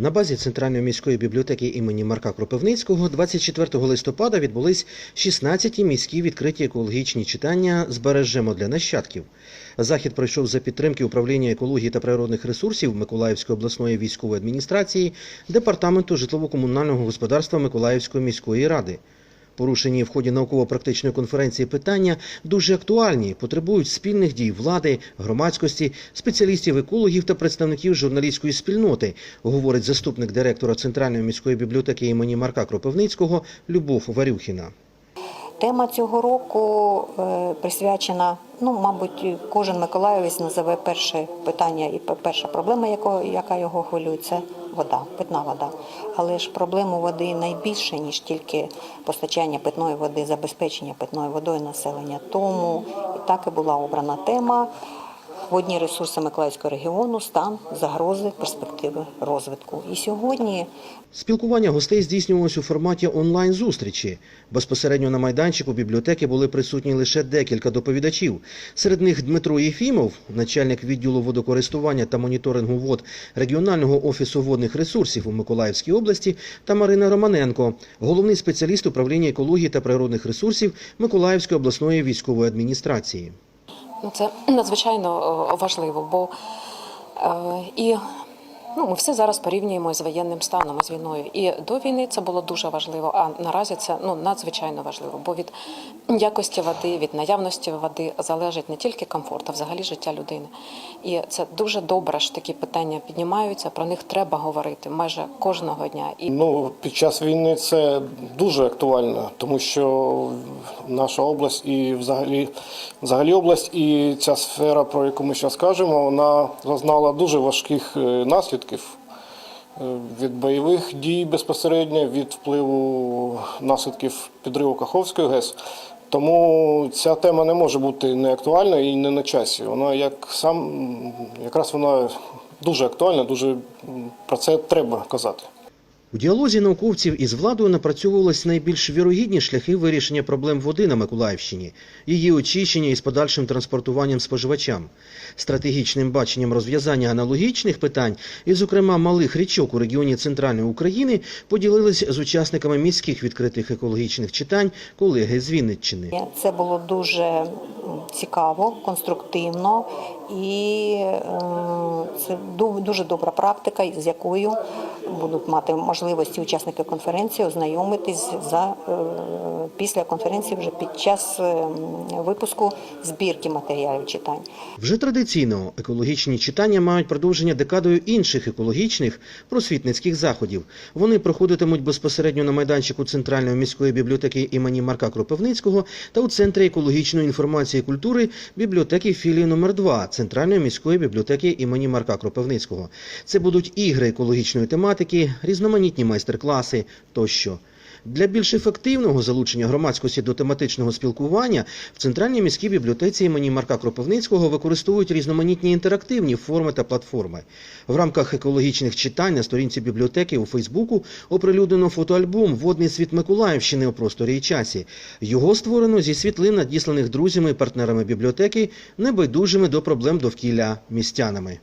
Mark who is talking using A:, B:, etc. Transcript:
A: На базі Центральної міської бібліотеки імені Марка Кропивницького 24 листопада відбулись 16 міські відкриті екологічні читання «Збережемо для нащадків». Захід пройшов за підтримки управління екології та природних ресурсів Миколаївської обласної військової адміністрації, департаменту житлово-комунального господарства Миколаївської міської ради. Порушені в ході науково-практичної конференції питання дуже актуальні, потребують спільних дій влади, громадськості, спеціалістів, екологів та представників журналістської спільноти, говорить заступник директора Центральної міської бібліотеки імені Марка Кропивницького Любов Варюхіна.
B: Тема цього року е, присвячена, ну, мабуть, кожен миколаївець називе перше питання і перша проблема, яка його хвилює, це вода, питна вода. Але ж проблему води найбільше, ніж тільки постачання питної води, забезпечення питною водою населення. Тому так і була обрана тема водні ресурси Миколаївського регіону, стан, загрози, перспективи розвитку. І сьогодні
A: Спілкування гостей здійснювалось у форматі онлайн-зустрічі. Безпосередньо на майданчику бібліотеки були присутні лише декілька доповідачів. Серед них Дмитро Єфімов, начальник відділу водокористування та моніторингу вод регіонального офісу водних ресурсів у Миколаївській області, та Марина Романенко, головний спеціаліст управління екології та природних ресурсів Миколаївської обласної військової адміністрації.
C: Ну, Це надзвичайно е, важливо, бо е, і ну, ми все зараз порівнюємо з воєнним станом, з війною. І до війни це було дуже важливо, а наразі це ну, надзвичайно важливо, бо від якості води, від наявності води залежить не тільки комфорт, а взагалі життя людини. І це дуже добре, що такі питання піднімаються, про них треба говорити майже кожного дня. І
D: Ну, під час війни це дуже актуально, тому що наша область і взагалі, взагалі область і ця сфера, про яку ми зараз кажемо, вона зазнала дуже важких е, наслідків е, від бойових дій безпосередньо, від впливу наслідків підриву Каховської ГЕС. Тому ця тема не може бути не актуальною і не на часі. Вона як сам якраз вона дуже актуальна, дуже про це треба казати.
A: У діалозі науковців із владою напрацьовувались найбільш вірогідні шляхи вирішення проблем води на Миколаївщині, її очищення із подальшим транспортуванням споживачам, стратегічним баченням розв'язання аналогічних питань, і, зокрема, малих річок у регіоні Центральної України, поділились з учасниками міських відкритих екологічних читань колеги з Вінниччини.
B: Це було дуже цікаво, конструктивно і це дуже добра практика, з якою будуть мати можливості учасники конференції ознайомитись за е, після конференції, вже під час е, випуску збірки матеріалів читань.
A: Вже традиційно екологічні читання мають продовження декадою інших екологічних просвітницьких заходів. Вони проходитимуть безпосередньо на майданчику Центральної міської бібліотеки імені Марка Кропивницького та у Центрі екологічної інформації і культури бібліотеки філії номер 2 Центральної міської бібліотеки імені Марка Кропивницького. Це будуть ігри екологічної тематики, різноманітні майстер-класи тощо. Для більш ефективного залучення громадськості до тематичного спілкування в Центральній міській бібліотеці імені Марка Кропивницького використовують різноманітні інтерактивні форми та платформи. В рамках екологічних читань на сторінці бібліотеки у Фейсбуку оприлюднено фотоальбом Водний світ Миколаївщини у просторі і часі. Його створено зі світлин, надісланих друзями і партнерами бібліотеки, небайдужими до проблем довкілля містянами.